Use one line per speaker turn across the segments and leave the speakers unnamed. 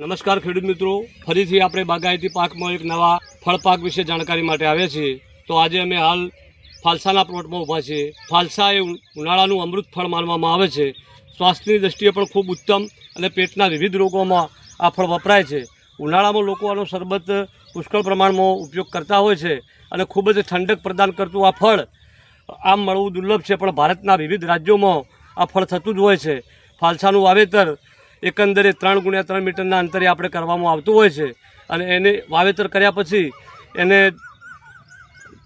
નમસ્કાર ખેડૂત મિત્રો. ફરીથી આપણે બાગાયતી પાકમાં એક નવા ફળ પાક વિશે જાણકારી માટે આવ્યા છીએ. તો આજે અમે હાલ ફાલસાના પ્લોટમાં ઊભા છીએ. ફાલસા એ ઉનાળાનું અમૃત ફળ માનવામાં આવે છે. સ્વાસ્થ્યની દ્રષ્ટિએ પણ ખૂબ ઉત્તમ અને પેટના વિવિધ રોગોમાં આ ફળ વપરાય છે. ઉનાળામાં લોકો આનો શરબત પુષ્કળ પ્રમાણમાં ઉપયોગ કરતા હોય છે અને ખૂબ જ ઠંડક પ્રદાન કરતું આ ફળ આમ મળવું દુર્લભ છે, પણ ભારતના વિવિધ રાજ્યોમાં આ ફળ થતું જ હોય છે. ફાલસાનું વાવેતર એકંદરે ત્રણ ગુણ્યા ત્રણ મીટરના અંતરે આપણે કરવામાં આવતું હોય છે. અને એને વાવેતર કર્યા પછી એને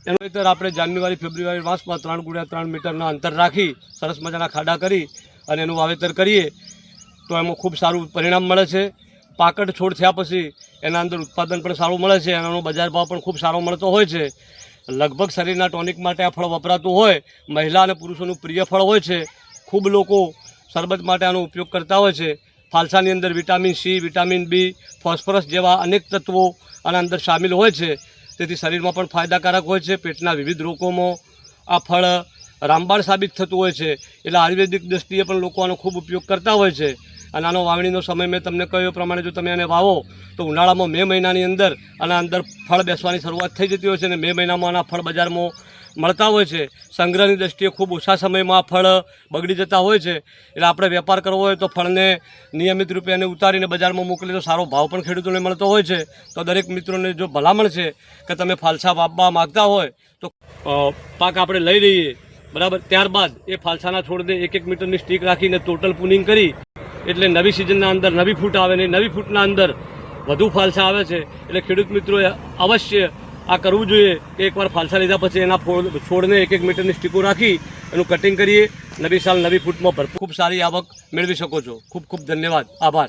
એનું વાવેતર આપણે જાન્યુઆરી, ફેબ્રુઆરી માસમાં ત્રણ ગુણ્યા ત્રણ મીટરના અંતર રાખી સરસ મજાના ખાડા કરી અને એનું વાવેતર કરીએ તો એમાં ખૂબ સારું પરિણામ મળે છે. પાકડ છોડ થયા પછી એના અંદર ઉત્પાદન પણ સારું મળે છે. એનો બજાર ભાવ પણ ખૂબ સારો મળતો હોય છે. લગભગ શરીરના ટોનિક માટે આ ફળ વપરાતું હોય, મહિલા અને પુરુષોનું પ્રિય ફળ હોય છે. ખૂબ લોકો શરબત માટે આનો ઉપયોગ કરતા હોય છે. ફાલસાની અંદર vitamin C, vitamin B, phosphorus જેવા અનેક તત્વો આના અંદર સામેલ હોય છે. તેથી શરીરમાં પણ ફાયદાકારક હોય છે. પેટના વિવિધ રોગોમાં આ ફળ રામબાણ સાબિત થતું હોય છે. એટલે આયુર્વેદિક દૃષ્ટિએ પણ લોકો આનો ખૂબ ઉપયોગ કરતા હોય છે. અને આનો વાવણીનો સમય મેં તમને કહ્યું પ્રમાણે જો તમે એને વાવો, તો ઉનાળામાં મે મહિનાની અંદર આના અંદર ફળ બેસવાની શરૂઆત થઈ જતી હોય છે અને મે મહિનામાં આના ફળ બજારમાં મળતા હોય છે. સંગ્રહની દ્રષ્ટિએ ખૂબ ઓછા સમયમાં ફળ બગડી જતા હોય છે. એટલે આપણે વેપાર કરવો હોય તો ફળને નિયમિત રૂપે એને ઉતારીને બજારમાં મોકલીએ તો સારો ભાવ પણ ખેડૂતોને મળતો હોય છે. તો દરેક મિત્રોને જો ભલામણ છે કે તમે ફાલસા વાપવા માગતા હોય તો પાક આપણે લઈ લઈએ. બરાબર? ત્યારબાદ એ ફાલસાના છોડને એક એક મીટરની સ્ટીક રાખીને ટોટલ પુનિંગ કરી. એટલે નવી સિઝનના અંદર નવી ફૂટ આવે ને નવી ફૂટના અંદર વધુ ફાલસા આવે છે. એટલે ખેડૂત મિત્રોએ અવશ્ય આ કરવું જોઈએ કે એકવાર ફાલસા લીધા પછી એના છોડને એક એક મીટરની સ્ટીકો રાખી એનું કટિંગ કરીએ. નવી સાલ નવી ફૂટમાં ભરપૂર. ખૂબ સારી આવક મેળવી શકો છો. ખૂબ ખૂબ ધન્યવાદ. આભાર.